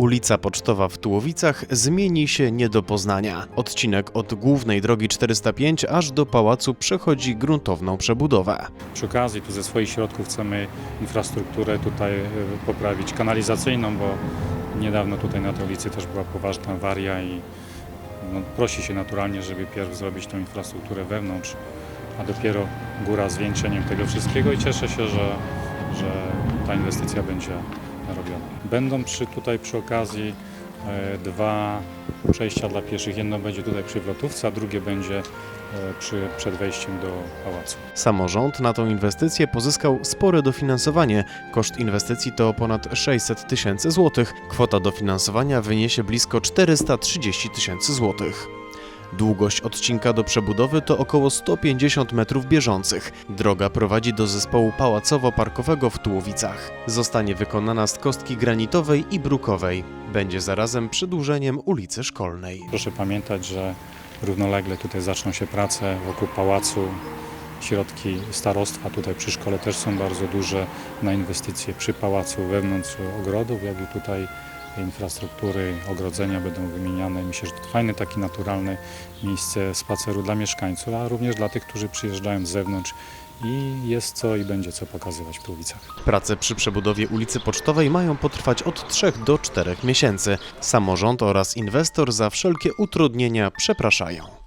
Ulica Pocztowa w Tułowicach zmieni się nie do poznania. Odcinek od głównej drogi 405 aż do pałacu przechodzi gruntowną przebudowę. Przy okazji tu ze swoich środków chcemy infrastrukturę tutaj e, poprawić kanalizacyjną, bo niedawno tutaj na tej ulicy też była poważna awaria i no, prosi się naturalnie, żeby pierw zrobić tą infrastrukturę wewnątrz, a dopiero góra zwiększeniem tego wszystkiego i cieszę się, że, że ta inwestycja będzie robiona. Będą przy, tutaj przy okazji e, dwa przejścia dla pieszych. Jedno będzie tutaj przy Wlotówce, a drugie będzie e, przy, przed wejściem do pałacu. Samorząd na tą inwestycję pozyskał spore dofinansowanie. Koszt inwestycji to ponad 600 tysięcy złotych. Kwota dofinansowania wyniesie blisko 430 tysięcy złotych. Długość odcinka do przebudowy to około 150 metrów bieżących. Droga prowadzi do zespołu pałacowo-parkowego w Tułowicach. Zostanie wykonana z kostki granitowej i brukowej. Będzie zarazem przedłużeniem ulicy Szkolnej. Proszę pamiętać, że równolegle tutaj zaczną się prace wokół pałacu. Środki starostwa tutaj przy szkole też są bardzo duże na inwestycje przy pałacu, wewnątrz ogrodów, jak i tutaj infrastruktury, ogrodzenia będą wymieniane. Myślę, że to fajne, takie naturalne miejsce spaceru dla mieszkańców, a również dla tych, którzy przyjeżdżają z zewnątrz i jest co i będzie co pokazywać w Tułowicach. Prace przy przebudowie ulicy Pocztowej mają potrwać od 3 do 4 miesięcy. Samorząd oraz inwestor za wszelkie utrudnienia przepraszają.